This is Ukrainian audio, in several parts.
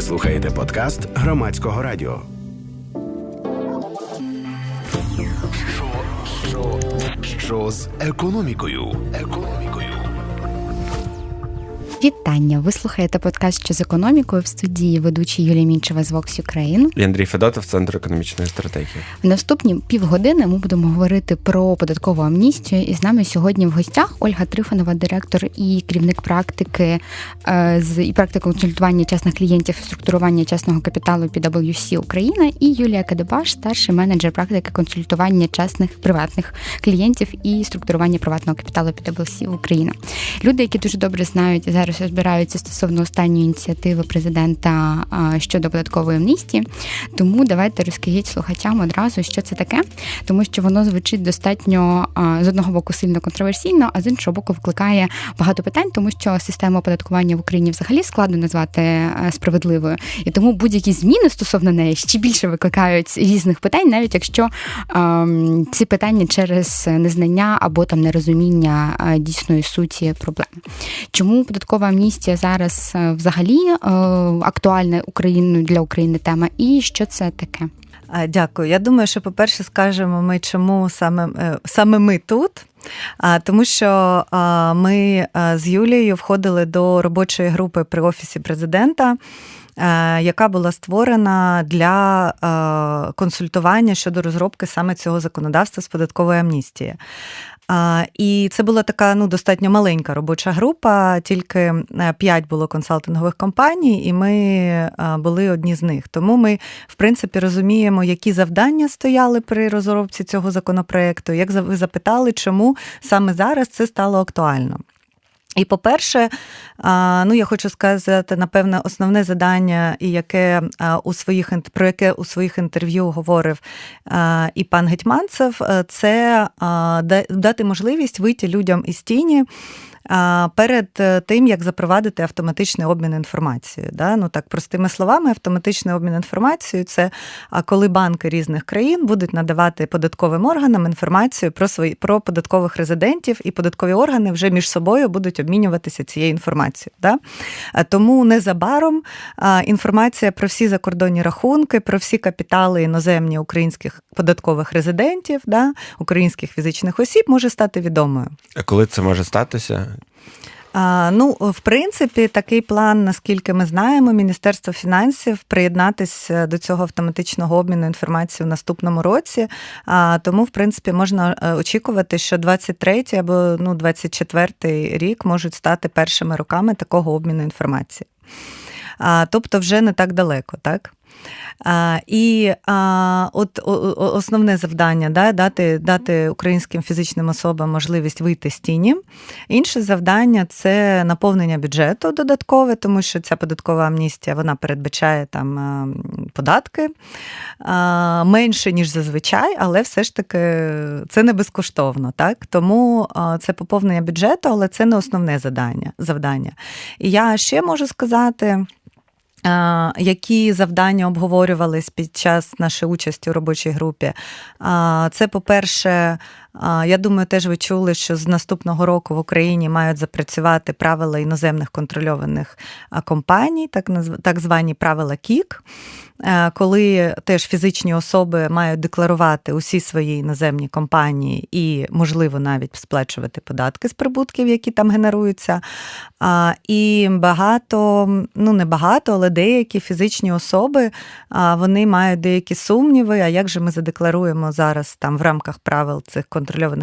Слухаєте подкаст громадського радіо. Що, що, що з економікою? Економікою. Вітання! Ви слухаєте подкаст «Що з економікою в студії ведучий Юлія Мінчева з Vox Ukraine. І Андрій Федотов, Центр економічної стратегії. В наступні півгодини ми будемо говорити про податкову амністію. І з нами сьогодні в гостях Ольга Трифонова, директор і керівник практики е, з і практики консультування чесних клієнтів і структурування чесного капіталу PwC Україна, і Юлія Кадебаш, старший менеджер практики консультування чесних приватних клієнтів і структурування приватного капіталу PwC Україна. Люди, які дуже добре знають зараз зараз розбираються стосовно останньої ініціативи президента щодо податкової амністії. Тому давайте розкажіть слухачам одразу, що це таке, тому що воно звучить достатньо з одного боку сильно контроверсійно, а з іншого боку викликає багато питань, тому що система оподаткування в Україні взагалі складно назвати справедливою, і тому будь-які зміни стосовно неї ще більше викликають різних питань, навіть якщо ці питання через незнання або там нерозуміння дійсної суті проблем. Чому податкова Податкова амністія зараз е, взагалі е, актуальна Україною для України тема, і що це таке? Дякую. Я думаю, що, по-перше, скажемо ми, чому саме е, саме ми тут. Тому що ми з Юлією входили до робочої групи при офісі президента, яка була створена для консультування щодо розробки саме цього законодавства з податкової амністії. І це була така ну достатньо маленька робоча група, тільки е, п'ять було консалтингових компаній, і ми е, були одні з них. Тому ми, в принципі, розуміємо, які завдання стояли при розробці цього законопроекту. Як ви запитали, чому саме зараз це стало актуально? І, по-перше, ну я хочу сказати, напевне, основне завдання, яке у своїх про яке у своїх інтерв'ю говорив і пан Гетьманцев, е, це дати можливість вийти людям із тіні перед е, тим, як запровадити автоматичний обмін інформацією. Да? Ну так, простими словами, автоматичний обмін інформацією це коли банки різних країн будуть надавати податковим органам інформацію про свої про податкових резидентів, і податкові органи вже між собою будуть обмінюватися цією інформацією. Да? Тому незабаром інформація про всі закордонні рахунки, про всі капітали іноземні українських податкових резидентів, да, українських фізичних осіб може стати відомою. А коли це може статися? Ну, в принципі, такий план, наскільки ми знаємо, Міністерство фінансів приєднатися до цього автоматичного обміну інформацією в наступному році. Тому, в принципі, можна е, очікувати, що 23 або ну, 24 рік можуть стати першими роками такого обміну інформації. Тобто, вже не так далеко, так? І от основне завдання да, дати дати українським фізичним особам можливість вийти з тіні. Інше завдання це наповнення бюджету додаткове, тому що ця податкова амністія вона передбачає там податки менше, ніж зазвичай, але все ж таки це не безкоштовно. Так? Тому це поповнення бюджету, але це не основне завдання. І я ще можу сказати. Які завдання обговорювались під час нашої участі у робочій групі? Це, по-перше, я думаю, теж ви чули, що з наступного року в Україні мають запрацювати правила іноземних контрольованих компаній, так так звані правила КІК. Е, коли теж фізичні особи мають декларувати усі свої іноземні компанії і, можливо, навіть сплачувати податки з прибутків, які там генеруються. І багато, ну не багато, але деякі фізичні особи вони мають деякі сумніви. А як же ми задекларуємо зараз там в рамках правил цих контрольованих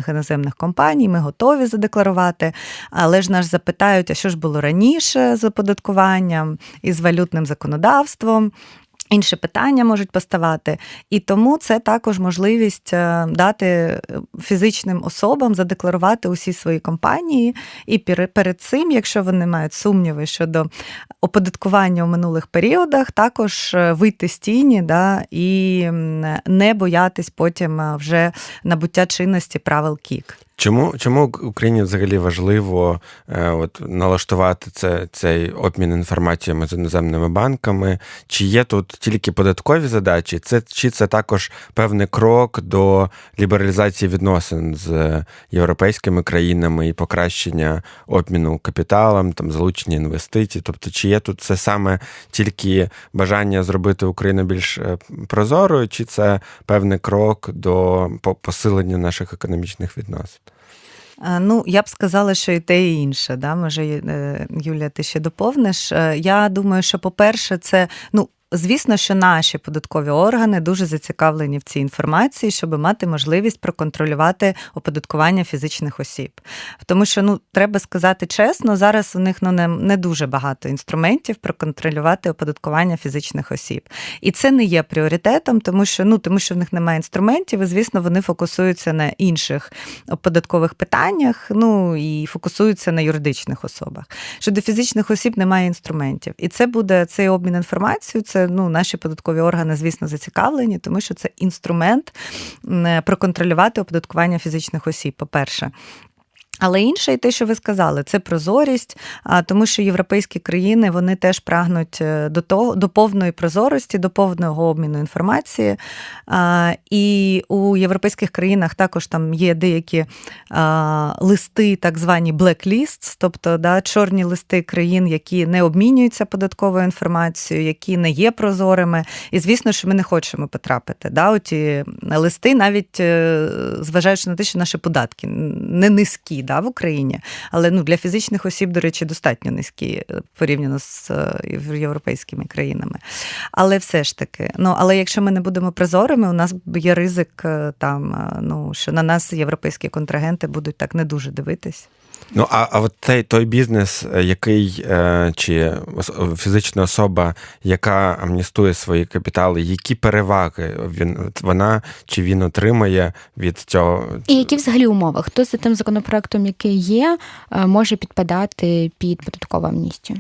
іноземних компаній? Ми готові задекларувати, але ж нас запитають, а що ж було раніше з оподаткуванням і з валютним законодавством. Інші питання можуть поставати, і тому це також можливість е, дати е, фізичним особам задекларувати усі свої компанії, і перед цим, якщо вони мають сумніви щодо оподаткування у минулих періодах, також е, вийти з тіні да, і не боятись потім вже набуття чинності правил КІК. Чому чому Україні взагалі важливо е, от, налаштувати це, цей обмін інформаціями з іноземними банками? Чи є тут тільки податкові задачі? Це чи це також певний крок до лібералізації відносин з європейськими країнами і покращення обміну капіталом, там залучення інвестицій? Тобто, чи є тут це саме тільки бажання зробити Україну більш е, прозорою, чи це певний крок до посилення наших економічних відносин? Е, ну, я б сказала, що і те, і інше. Да? Може, е, Юлія, ти ще доповниш. Я думаю, що, по-перше, це ну, Звісно, що наші податкові органи дуже зацікавлені в цій інформації, щоб мати можливість проконтролювати оподаткування фізичних осіб. Тому що ну треба сказати чесно, зараз у них ну не, не дуже багато інструментів проконтролювати оподаткування фізичних осіб. І це не є пріоритетом, тому що ну тому що в них немає інструментів, і звісно, вони фокусуються на інших податкових питаннях, ну і фокусуються на юридичних особах. Щодо фізичних осіб немає інструментів. І це буде цей обмін інформацією. Ну, наші податкові органи, звісно, зацікавлені, тому що це інструмент проконтролювати оподаткування фізичних осіб. По перше, але інше, і те, що ви сказали, це прозорість, тому що європейські країни вони теж прагнуть е, до того, до повної прозорості, до повного обміну інформації. І у європейських країнах також там є деякі листи, так звані blacklist, тобто да, чорні листи країн, які не обмінюються податковою інформацією, які не є прозорими. І звісно, що ми не хочемо потрапити. Да, Оті листи, навіть е, зважаючи на те, що наші податки не низькі да, в Україні, але ну, для фізичних осіб, до речі, достатньо низькі е, порівняно з е, європейськими країнами. Але все ж таки, ну але якщо ми не будемо прозорими, у нас є ризик е, там, ну що на нас європейські контрагенти будуть так не дуже дивитись. Ну, а а от цей той бізнес, е, який е, чи фізична особа, яка амністує свої капітали, які переваги він вона чи він отримає від цього? І які взагалі умови? Хто за тим законопроектом, який є, е, може підпадати під податкову амністію?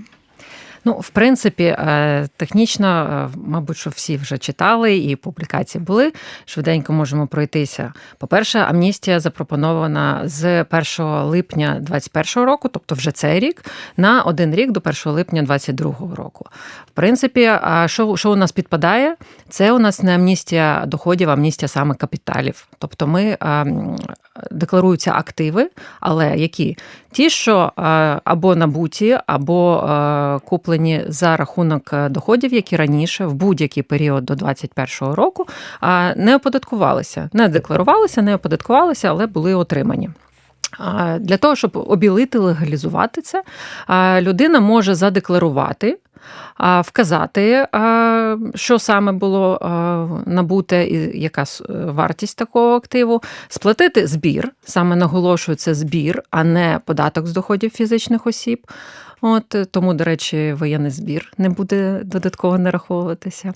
Ну, в принципі, е, технічно, е, мабуть, що всі вже читали, і публікації були. Швиденько можемо пройтися. По-перше, амністія запропонована з 1 липня 2021 року, тобто вже цей рік, на один рік до 1 липня 2022 року. В принципі, що що у нас підпадає? Це у нас не амністія доходів, а амністія саме капіталів. Тобто ми декларуються активи, але які? Ті, що або набуті, або куплені за рахунок доходів, які раніше в будь-який період до 2021 року не оподаткувалися, не декларувалися, не оподаткувалися, але були отримані. Для того, щоб обілити, легалізувати це, людина може задекларувати вказати, що саме було набуте і яка вартість такого активу, сплатити збір, саме наголошую, це збір, а не податок з доходів фізичних осіб. От Тому, до речі, воєнний збір не буде додатково нараховуватися.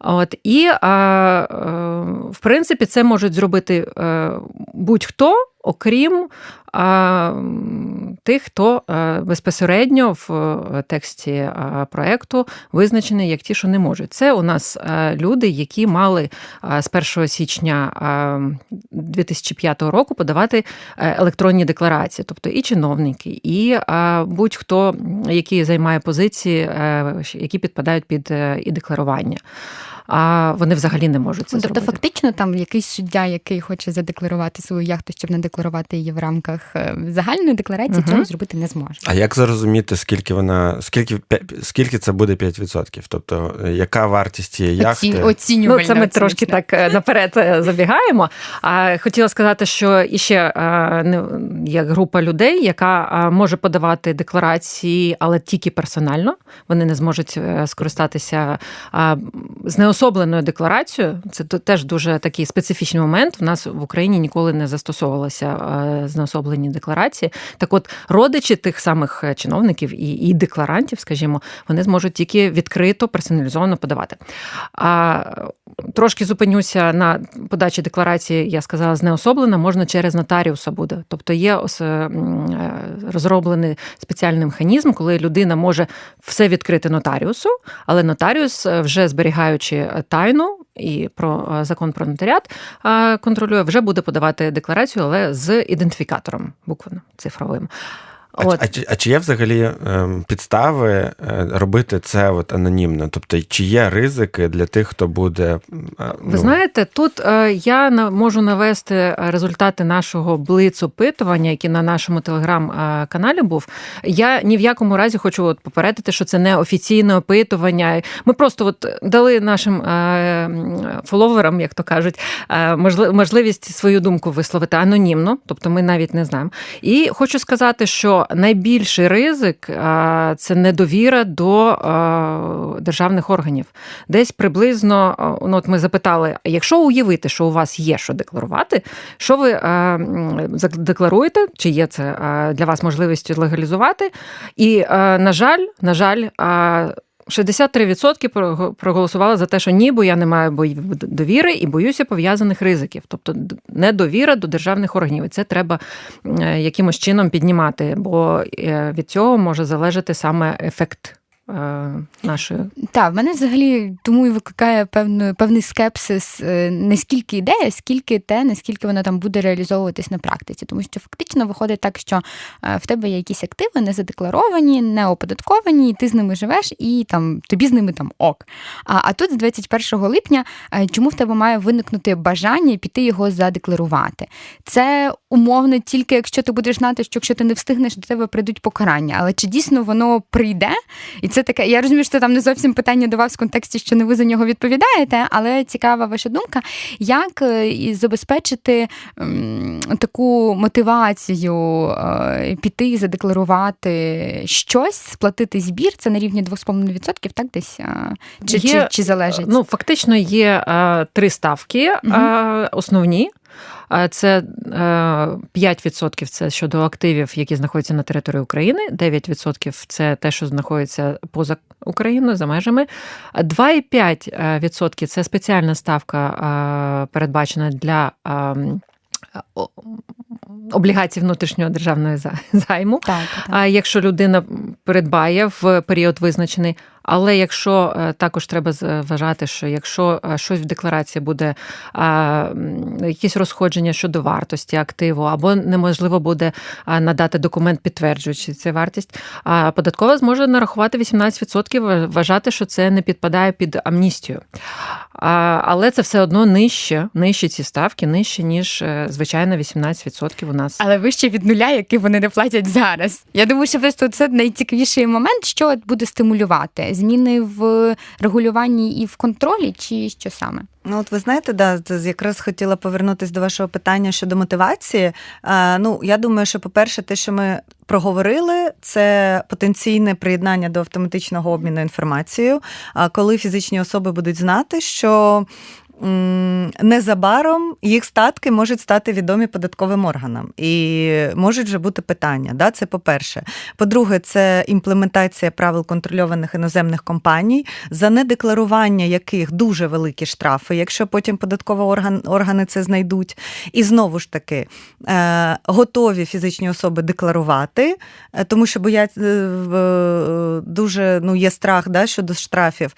От, І, в принципі, це можуть зробити е, будь-хто, окрім тих, хто е, безпосередньо в е, тексті е, проекту визначений як ті, що не можуть. Це у нас люди, які мали з 1 січня 2005 року подавати електронні декларації, тобто і чиновники, і будь-хто, який займає позиції, які підпадають під і декларування а вони взагалі не можуть це тобто, зробити. Тобто, фактично, там якийсь суддя, який хоче задекларувати свою яхту, щоб не декларувати її в рамках е, загальної декларації, угу. цього зробити не зможе. А як зрозуміти, скільки вона, скільки скільки це буде 5%? Тобто, яка вартість цієї яхти? Оцінювальна, ну, це ми трошки так е, наперед е, забігаємо. А хотіла сказати, що іще є група людей, яка може подавати декларації, але тільки персонально. Вони не зможуть скористатися з неособистою знеособленою декларацією, це теж дуже такий специфічний момент. В нас в Україні ніколи не застосовувалися е, знеособлені декларації. Так, от родичі тих самих е, чиновників і і декларантів, скажімо, вони зможуть тільки відкрито персоналізовано подавати. А трошки зупинюся на подачі декларації, я сказала, знеособлена, можна через нотаріуса буде. Тобто є е, розроблений спеціальний механізм, коли людина може все відкрити нотаріусу, але нотаріус, вже зберігаючи тайну і про закон про нотаріат контролює, вже буде подавати декларацію, але з ідентифікатором буквально цифровим. А, От. а, а чи є взагалі ем, підстави е, робити це от анонімно? Тобто, чи є ризики для тих, хто буде. Ну... Ви знаєте, тут е, я можу навести результати нашого блиц-опитування, який на нашому телеграм-каналі був. Я ні в якому разі хочу от попередити, що це не офіційне опитування. Ми просто от дали нашим е, фоловерам, як то кажуть, можливість свою думку висловити анонімно, тобто ми навіть не знаємо. І хочу сказати, що найбільший ризик це недовіра до державних органів. Десь приблизно, ну от ми запитали: якщо уявити, що у вас є що декларувати, що ви декларуєте, чи є це для вас можливістю легалізувати? І, на жаль, на жаль, 63% проголосували за те, що ні, бо я не маю довіри і боюся пов'язаних ризиків, тобто недовіра до державних органів. І це треба е, якимось чином піднімати, бо е, від цього може залежати саме ефект нашої. Так, в мене взагалі тому і викликає певну, певний скепсис е, не скільки ідея, скільки те, наскільки вона там буде реалізовуватись на практиці. Тому що фактично виходить так, що е, в тебе є якісь активи, не задекларовані, не оподатковані, і ти з ними живеш, і там тобі з ними там ок. А а тут з 21 липня чому в тебе має виникнути бажання піти його задекларувати? Це умовно тільки якщо ти будеш знати, що якщо ти не встигнеш, до тебе прийдуть покарання. Але чи дійсно воно прийде? І це це таке. Я розумію, що це там не зовсім питання до вас в контексті, що не ви за нього відповідаєте, але цікава ваша думка, як е, забезпечити таку мотивацію е, піти і задекларувати щось, сплатити збір. Це на рівні 2,5%, так десь чи, є, чи, чи залежить? Ну фактично є три ставки угу. основні. Це 5% це щодо активів, які знаходяться на території України, 9% це те, що знаходиться поза Україною за межами. 2,5% це спеціальна ставка, передбачена для. Облігацій внутрішнього державного займу, так, так. А якщо людина передбає в період визначений, але якщо е, також треба вважати, що якщо е, щось в декларації буде якісь розходження щодо вартості активу, або неможливо буде надати документ, підтверджуючи цю вартість, податкова зможе нарахувати 18%, вважати, що це не підпадає під амністію. Але це все одно нижче, нижче ці ставки, нижче, ніж е, звичайно 18% у нас. Але вище від нуля, який вони не платять зараз. Я думаю, що просто це найцікавіший момент, що буде стимулювати зміни в регулюванні і в контролі, чи що саме? Ну, от ви знаєте, да, якраз хотіла повернутися до вашого питання щодо мотивації. Ну, я думаю, що, по-перше, те, що ми проговорили, це потенційне приєднання до автоматичного обміну інформацією. А коли фізичні особи будуть знати, що незабаром їх статки можуть стати відомі податковим органам і можуть вже бути питання. Да? Це по-перше. По-друге, це імплементація правил контрольованих іноземних компаній, за недекларування яких дуже великі штрафи, якщо потім податкові орган, органи це знайдуть. І знову ж таки е, готові фізичні особи декларувати, е, тому що боять е, дуже ну, є страх да, щодо штрафів.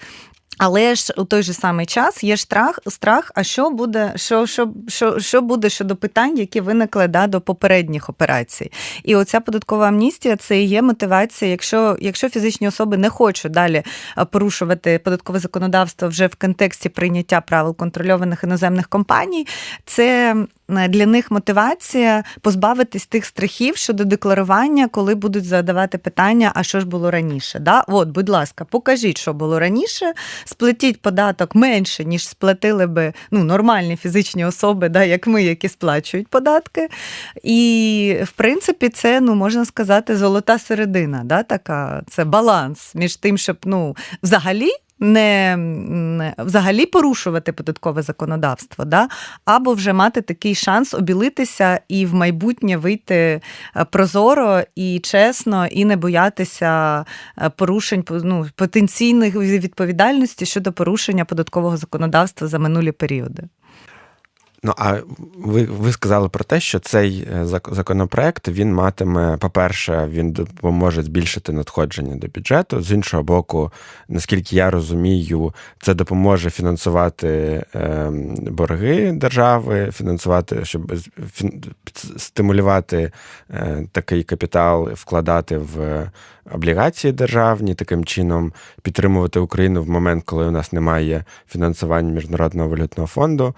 Але ж у той же самий час є страх, страх, а що буде, що що, що, що буде щодо питань, які виникли да, до попередніх операцій. І оця податкова амністія це і є мотивація. Якщо якщо фізичні особи не хочуть далі порушувати податкове законодавство вже в контексті прийняття правил контрольованих іноземних компаній, це для них мотивація позбавитись тих страхів щодо декларування, коли будуть задавати питання, а що ж було раніше. Да? От, будь ласка, покажіть, що було раніше, сплатіть податок менше, ніж сплатили би ну, нормальні фізичні особи, да, як ми, які сплачують податки. І, в принципі, це, ну, можна сказати, золота середина, да, така, це баланс між тим, щоб ну, взагалі не взагалі порушувати податкове законодавство, да? або вже мати такий шанс обілитися і в майбутнє вийти е, прозоро і чесно, і не боятися е, порушень ну, потенційних відповідальності щодо порушення податкового законодавства за минулі періоди. Ну а ви ви сказали про те, що цей е, законопроект він матиме, по-перше, він допоможе збільшити надходження до бюджету. З іншого боку, наскільки я розумію, це допоможе фінансувати ем, борги держави, фінансувати, щоб стимулювати е, такий капітал, вкладати в облігації державні, таким чином підтримувати Україну в момент, коли у нас немає фінансування міжнародного валютного фонду.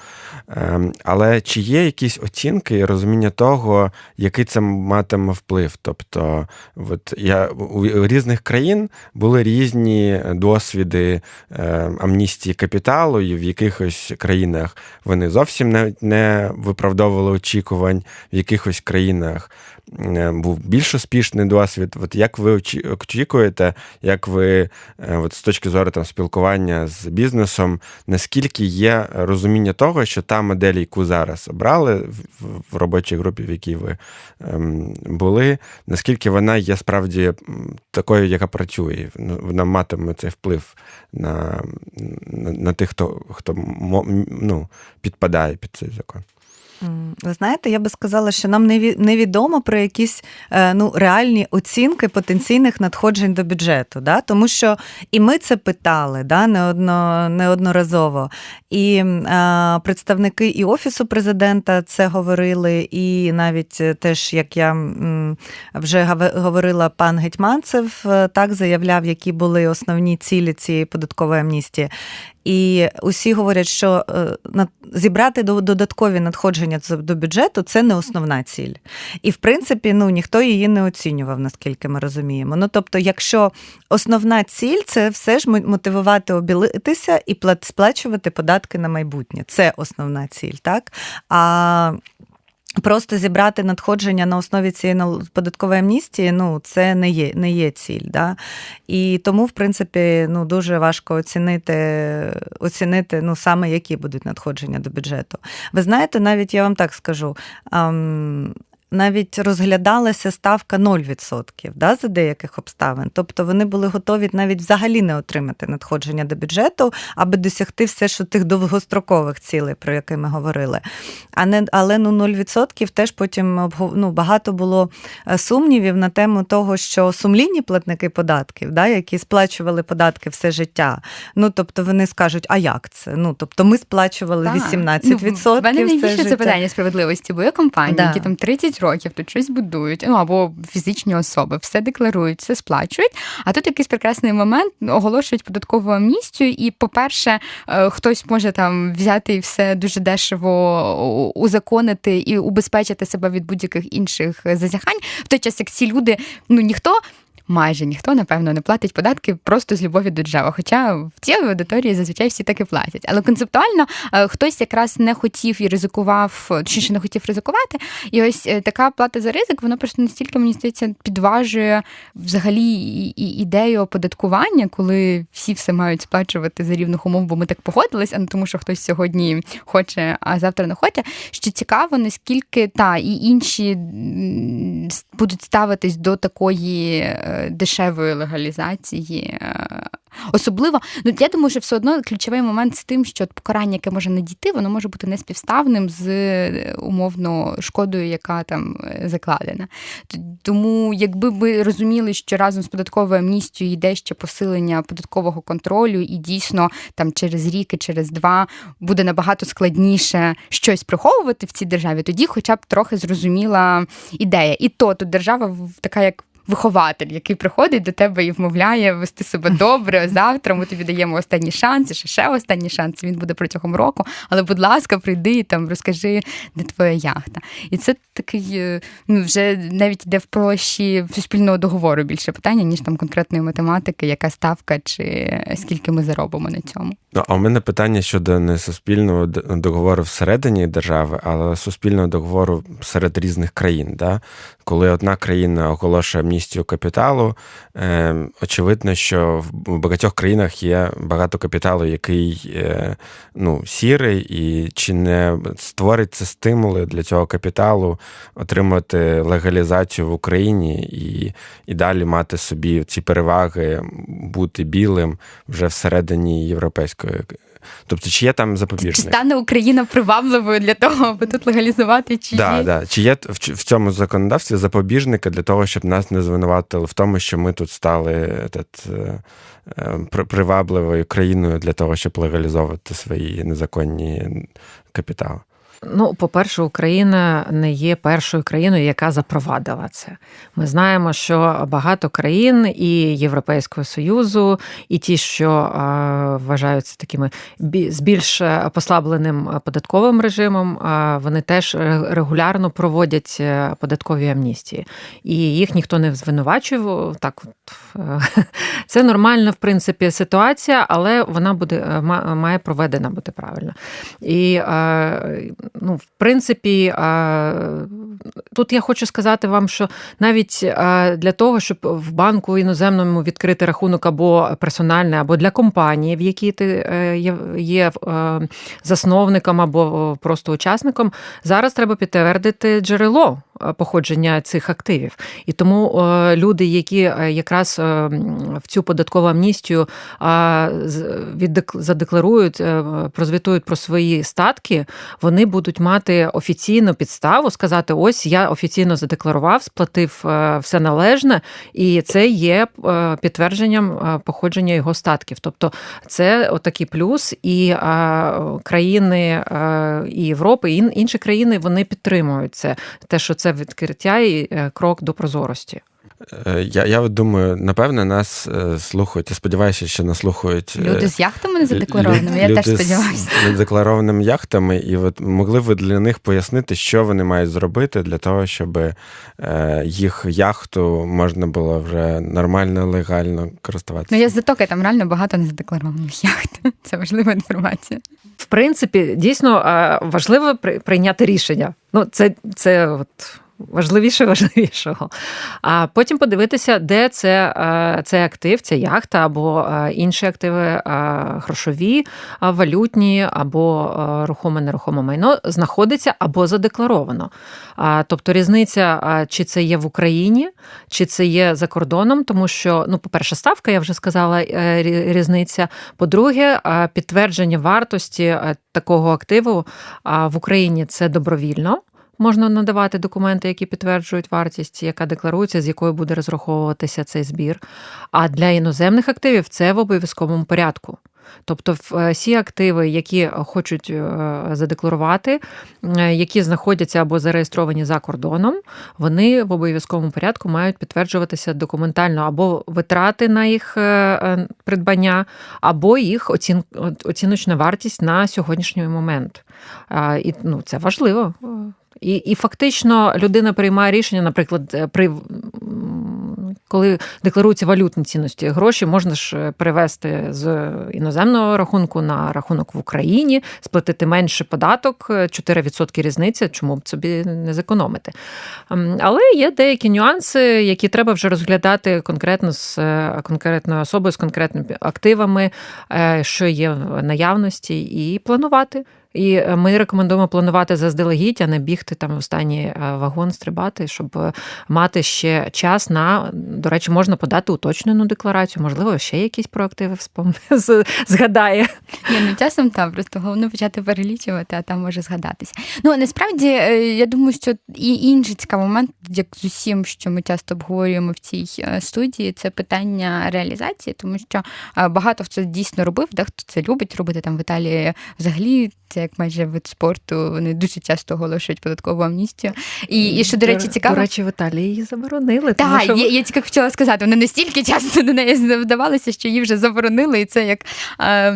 Але чи є якісь оцінки і розуміння того, який це матиме вплив? Тобто, от я у різних країн були різні досвіди ем, амністії капіталу, і в якихось країнах вони зовсім не, не виправдовували очікувань, в якихось країнах Е, був більш успішний досвід. От Як ви очікуєте, як ви е, от з точки зору там, спілкування з бізнесом, наскільки є розуміння того, що та модель, яку зараз обрали в робочій групі, в якій ви ем, були, наскільки вона є справді такою, яка працює, ну, вона матиме цей вплив на на, на тих, хто хто ну, підпадає під цей закон? Ви знаєте, я би сказала, що нам невідомо про якісь е, ну, реальні оцінки потенційних надходжень до бюджету. Да? Тому що і ми це питали да, неодно, неодноразово. І е, представники і Офісу президента це говорили, і навіть теж, як я вже говорила, пан Гетьманцев е, так заявляв, які були основні цілі цієї податкової амністії. І усі говорять, що е, зібрати додаткові надходження до бюджету це не основна ціль. І в принципі, ну ніхто її не оцінював, наскільки ми розуміємо. Ну тобто, якщо основна ціль це все ж мотивувати обілитися і сплачувати податки на майбутнє. Це основна ціль, так? А Просто зібрати надходження на основі цієї податкової амністії, ну це не є не є ціль. Да? І тому, в принципі, ну дуже важко оцінити, оцінити ну, саме які будуть надходження до бюджету. Ви знаєте, навіть я вам так скажу навіть розглядалася ставка 0% да, за деяких обставин. Тобто вони були готові навіть взагалі не отримати надходження до бюджету, аби досягти все ж тих довгострокових цілей, про які ми говорили. А не, Але ну 0% теж потім ну, багато було е, сумнівів на тему того, що сумлінні платники податків, да, які сплачували податки все життя. Ну тобто вони скажуть, а як це? Ну тобто ми сплачували 18%. Ну, в мене найбільше запитання справедливості, бо є компанії, да. які там 30 років тут щось будують, ну або фізичні особи, все декларують, все сплачують. А тут якийсь прекрасний момент оголошують податкову амністію, і, по-перше, е, хтось може там взяти і все дуже дешево узаконити і убезпечити себе від будь-яких інших зазяхань. В той час як ці люди, ну ніхто майже ніхто, напевно, не платить податки просто з любові до держави. Хоча в цій аудиторії зазвичай всі таки платять. Але концептуально е, хтось якраз не хотів і ризикував, точніше не хотів ризикувати. І ось е, така плата за ризик, вона просто настільки мені здається підважує взагалі ідею оподаткування, коли всі все мають сплачувати за рівних умов, бо ми так погодились, а не тому, що хтось сьогодні хоче, а завтра не хоче. Що цікаво, наскільки та і інші будуть ставитись до такої е, дешевої легалізації. Е, особливо, ну я думаю, що все одно ключовий момент з тим, що покарання, яке може надійти, воно може бути неспівставним з е, умовно шкодою, яка там е, закладена. Тому, якби ми розуміли, що разом з податковою амністією йде ще посилення податкового контролю, і дійсно там через рік і через два буде набагато складніше щось приховувати в цій державі, тоді, хоча б трохи зрозуміла ідея. І то тут держава така, як вихователь, який приходить до тебе і вмовляє вести себе добре. Завтра ми тобі даємо останні шанси, ще ще останній шанс. Він буде протягом року. Але, будь ласка, прийди і там розкажи, де твоя яхта. І це такий, е, ну вже навіть йде в прощі суспільного договору більше питання, ніж там конкретної математики, яка ставка чи скільки ми заробимо на цьому. Ну а у мене питання щодо не суспільного договору всередині держави, але суспільного договору серед різних країн. Да? Коли одна країна оголошує амністію капіталу, е, очевидно, що в багатьох країнах є багато капіталу, який е, ну, сірий, і чи не створить це стимули для цього капіталу отримати легалізацію в Україні і, і далі мати собі ці переваги, бути білим вже всередині європейської Тобто, чи є там запобіжник? Чи стане Україна привабливою для того, аби тут легалізувати чи да, є? Да. Чи є в цьому законодавстві запобіжники для того, щоб нас не звинуватили в тому, що ми тут стали этот, привабливою країною для того, щоб легалізовувати свої незаконні капітали? Ну, по-перше, Україна не є першою країною, яка запровадила це. Ми знаємо, що багато країн і Європейського союзу, і ті, що вважаються такими з більш послабленим податковим режимом, вони теж регулярно проводять е, податкові амністії, і їх ніхто не звинувачує. Так, от е, це нормальна, в принципі, ситуація, але вона буде е, має проведена бути правильно. І ну, в принципі, тут я хочу сказати вам, що навіть для того, щоб в банку іноземному відкрити рахунок або персональний, або для компанії, в якій ти е, є е, засновником або просто учасником, зараз треба підтвердити джерело походження цих активів. І тому люди, які якраз в цю податкову амністію задекларують, прозвітують про свої статки, вони будуть мати офіційну підставу, сказати: ось я офіційно задекларував, сплатив все належне, і це є підтвердженням походження його статків. Тобто це отакий плюс, і країни і Європи, і інші країни вони підтримують це. Те, що це відкриття і е, крок до прозорості. Е, я я думаю, напевне, нас е, слухають. Я сподіваюся, що нас слухають люди з яхтами незадекларованими. Я теж сподіваюся. З незадекларованими яхтами, і от могли ви для них пояснити, що вони мають зробити для того, щоб їх яхту можна було вже нормально, легально користуватися. Ну я з затоки там реально багато незадекларованих яхт. Це важлива інформація. В принципі, дійсно важливо прийняти рішення. Ну, це це от важливіше важливішого. А потім подивитися, де це цей актив, ця яхта або інші активи грошові, валютні, або рухоме нерухоме майно знаходиться або задекларовано. Тобто різниця, чи це є в Україні, чи це є за кордоном, тому що, ну, по-перше, ставка, я вже сказала, е, різниця. По-друге, підтвердження вартості е, такого активу в Україні це добровільно можна надавати документи, які підтверджують вартість, яка декларується, з якою буде розраховуватися цей збір. А для іноземних активів це в обов'язковому порядку. Тобто, всі активи, які хочуть е, задекларувати, е, які знаходяться або зареєстровані за кордоном, вони в обов'язковому порядку мають підтверджуватися документально або витрати на їх е, придбання, або їх оцін... оціночна вартість на сьогоднішній момент. І ну, це важливо. І і фактично людина приймає рішення, наприклад, е, при коли декларуються валютні цінності, гроші можна ж е, перевести з іноземного рахунку на рахунок в Україні, сплатити менше податок, 4% е, різниця, чому б собі не зекономити. Ем, але є деякі нюанси, які треба вже розглядати конкретно з конкретною особою, з конкретними активами, що є в наявності, і планувати. І е, ми рекомендуємо планувати заздалегідь, а не бігти там в останній е, вагон, стрибати, щоб е, мати ще час на до речі, можна подати уточнену декларацію, можливо, ще якісь проактиви згадає. Ні, ну часом там просто головне почати перелічувати, а там може згадатися. Ну насправді я думаю, що і інший цікавий момент, як з усім, що ми часто обговорюємо в цій студії, це питання реалізації, тому що багато хто дійсно робив, дехто це любить робити там в Італії взагалі це як майже вид спорту. Вони дуже часто оголошують податкову амністію. І і що, до речі, цікаво. До речі, в Італії її заборонили. Так, що... я, я тільки хотіла сказати, вони настільки часто до неї вдавалися, що її вже заборонили, і це як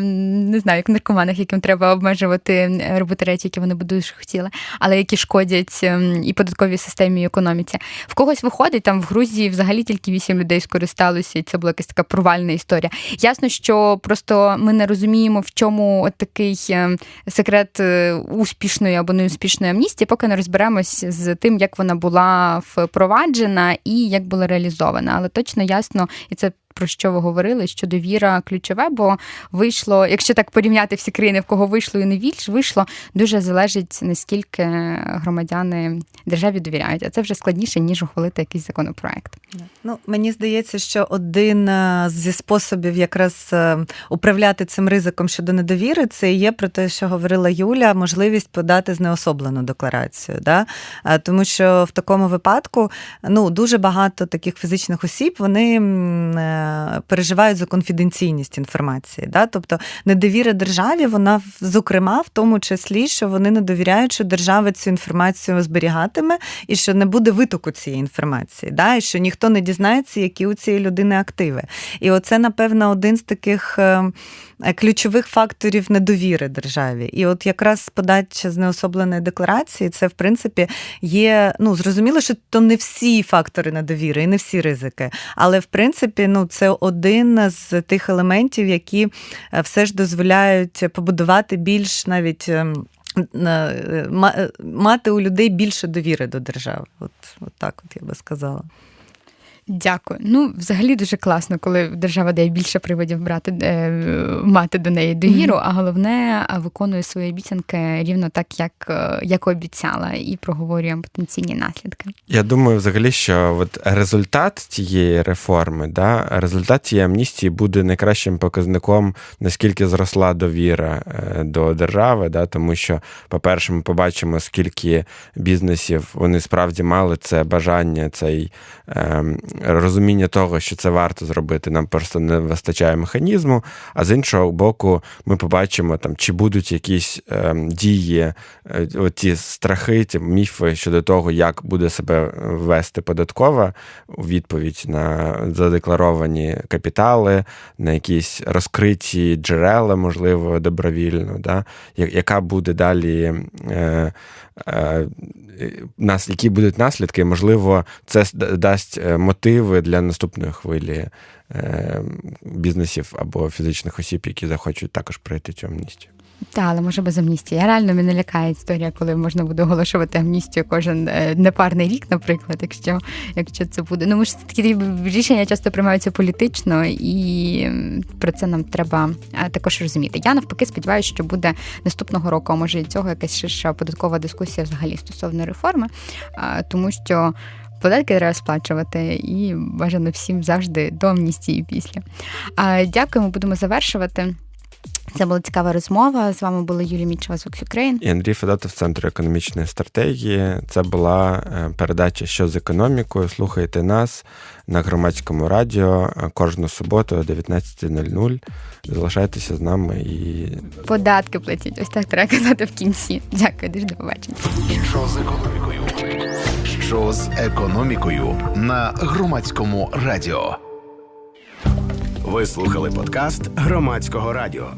не знаю, як в наркоманах, яким треба обмежувати робити речі, які вони б дуже хотіли, але які шкодять ем, і податковій системі, і економіці. В когось виходить там в Грузії взагалі тільки вісім людей скористалося, і це була якась така провальна історія. Ясно, що просто ми не розуміємо, в чому от такий ем, секрет е, успішної або неуспішної амністії, поки не розберемось з тим, як вона була впроваджена і як була реалізована. Але точно ясно, і це про що ви говорили, що довіра ключове, бо вийшло, якщо так порівняти всі країни, в кого вийшло і не вийшло, дуже залежить наскільки громадяни державі довіряють. А це вже складніше ніж ухвалити якийсь законопроект. Ну мені здається, що один е, зі способів якраз е, управляти цим ризиком щодо недовіри, це є про те, що говорила Юля, можливість подати знеособлену декларацію. Да? Тому що в такому випадку ну дуже багато таких фізичних осіб вони е, переживають за конфіденційність інформації. Да? Тобто недовіра державі, вона зокрема в тому числі, що вони не довіряють, що держава цю інформацію зберігатиме і що не буде витоку цієї інформації, да? і що ніхто не дізнається, які у цієї людини активи. І оце, напевно, один з таких е, ключових факторів недовіри державі. І от якраз подача знеособленої декларації, це в принципі є. Ну зрозуміло, що то не всі фактори недовіри і не всі ризики. Але в принципі, ну це один з тих елементів, які е, все ж дозволяють побудувати більш навіть. Ем, е, мати у людей більше довіри до держави. От, от так от я би сказала. Дякую. Ну, взагалі дуже класно, коли держава дає більше приводів брати е, мати до неї довіру, mm-hmm. а головне виконує свої обіцянки рівно так, як е, як обіцяла, і проговорює потенційні наслідки. Я думаю, взагалі, що от результат цієї реформи, да, результат цієї амністії буде найкращим показником, наскільки зросла довіра е, до держави, да, тому що, по-перше, ми побачимо, скільки бізнесів вони справді мали це бажання, цей. Е, розуміння того, що це варто зробити, нам просто не вистачає механізму. А з іншого боку, ми побачимо, там, чи будуть якісь е, дії, е, ті страхи, ті міфи щодо того, як буде себе вести податкова у відповідь на задекларовані капітали, на якісь розкриті джерела, можливо, добровільно, да? яка буде далі. Е, е, нас, які будуть наслідки, можливо, це дасть е, мотиви для наступної хвилі е, бізнесів або фізичних осіб, які захочуть також пройти цю амністію. Так, але може без амністії. Я реально мене лякає історія, коли можна буде оголошувати амністію кожен е, непарний рік, наприклад, якщо якщо це буде. Ну, може, такі рішення часто приймаються політично, і про це нам треба е, також розуміти. Я навпаки сподіваюся, що буде наступного року, а може і цього якась ширша податкова дискусія взагалі стосовно реформи, тому що. Податки треба сплачувати і бажано всім завжди до амністії після. Дякуємо, будемо завершувати. Це була цікава розмова. З вами була Юлія Мічева з Україн і Андрій Федотов, Центр економічної стратегії. Це була е, передача що з економікою. Слухайте нас на громадському радіо е, кожну суботу о 19.00. Залишайтеся з нами і податки платіть. Ось так треба казати в кінці. Дякую, дуже до побачення. Що з економікою? Що з економікою на громадському радіо? Ви слухали подкаст громадського радіо.